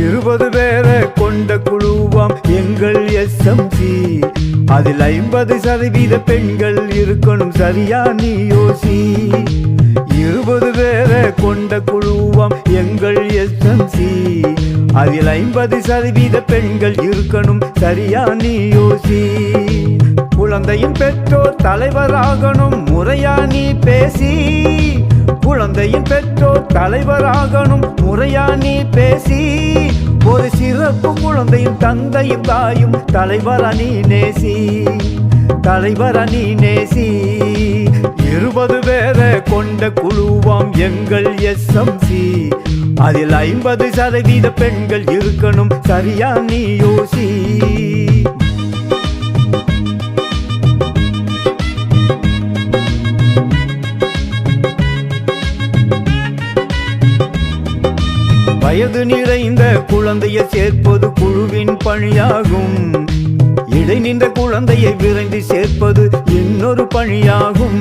இருபது பேரை கொண்ட குழுவாம் எங்கள் எஸ்எம்சி அதில் ஐம்பது சதவீத பெண்கள் இருக்கணும் சரியா நீ யோசி? இருபது பேரை கொண்ட குழுவாம் எங்கள் எஸ்எம்சி அதில் ஐம்பது சதவீத பெண்கள் இருக்கணும் சரியா நீ யோசி? குழந்தையின் பெற்றோர் தலைவராகணும் முறையா நீ பேசி. குழந்தையின் பெற்றோர் தலைவராகணும் முறையா நீ பேசி. ஒரு சிறப்பு குழந்தையும் தந்தையும் தாயும் தலைவரா நீ நேசி. தலைவரா நீ நேசி. இருபது பேரை கொண்ட குழுவாம் எங்கள் எஸ்எம்சி. அதில் ஐம்பது சதவீத பெண்கள் இருக்கணும் சரியா நீ யோசி. வயது நிறைந்த குழந்தையை சேர்ப்பது குழுவின் பணியாகும். இடை நின்ற குழந்தையை விரைந்து சேர்ப்பது இன்னொரு பணியாகும்.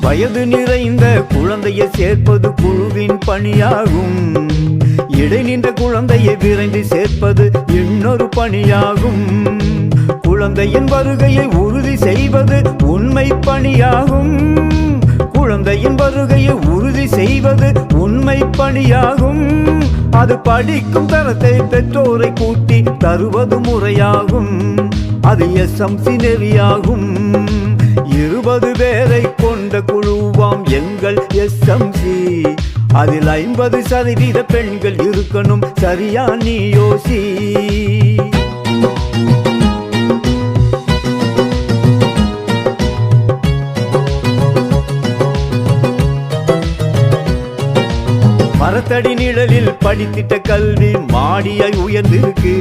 வயது நிறைந்த குழந்தையை சேர்ப்பது குழுவின் பணியாகும். இடை நின்ற குழந்தையை விரைந்து சேர்ப்பது இன்னொரு பணியாகும். குழந்தையின் வருகையை உறுதி செய்வது உண்மை பணியாகும். குழந்தையின் வருகையை உறுதி செய்வது உண்மை பணியாகும். அது படிக்கும் தரத்தை பெற்றோரை கூட்டி தருவது முறையாகும். அது எஸ்எம்சி நெறியாகும். இருபது பேரை கொண்ட குழுவாம் எங்கள் எஸ்எம்சி. அதில் ஐம்பது சதவீத பெண்கள் இருக்கணும் சரியா நீ யோசி. மரத்தடி நிழலில் படித்திட்ட கல்வி மாடியாய் உயர்ந்திருக்கு.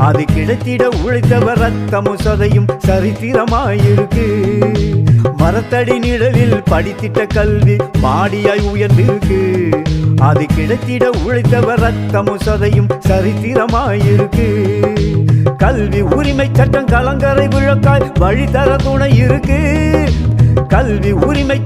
அது கிடைத்திட உழைத்தவர் ரத்தமும் சதையும் சரித்திரமாயிருக்கு. மரத்தடி நிழலில் படித்திட்ட கல்வி மாடியாய் உயர்ந்திருக்கு. அது கிடைத்திட உழைத்தவர் ரத்தமும் சதையும் சரித்திரமாயிருக்கு. கல்வி உரிமை சட்டம் கலங்கரை விழக்காய் வழி தர துணை இருக்கு. கல்வி உரிமை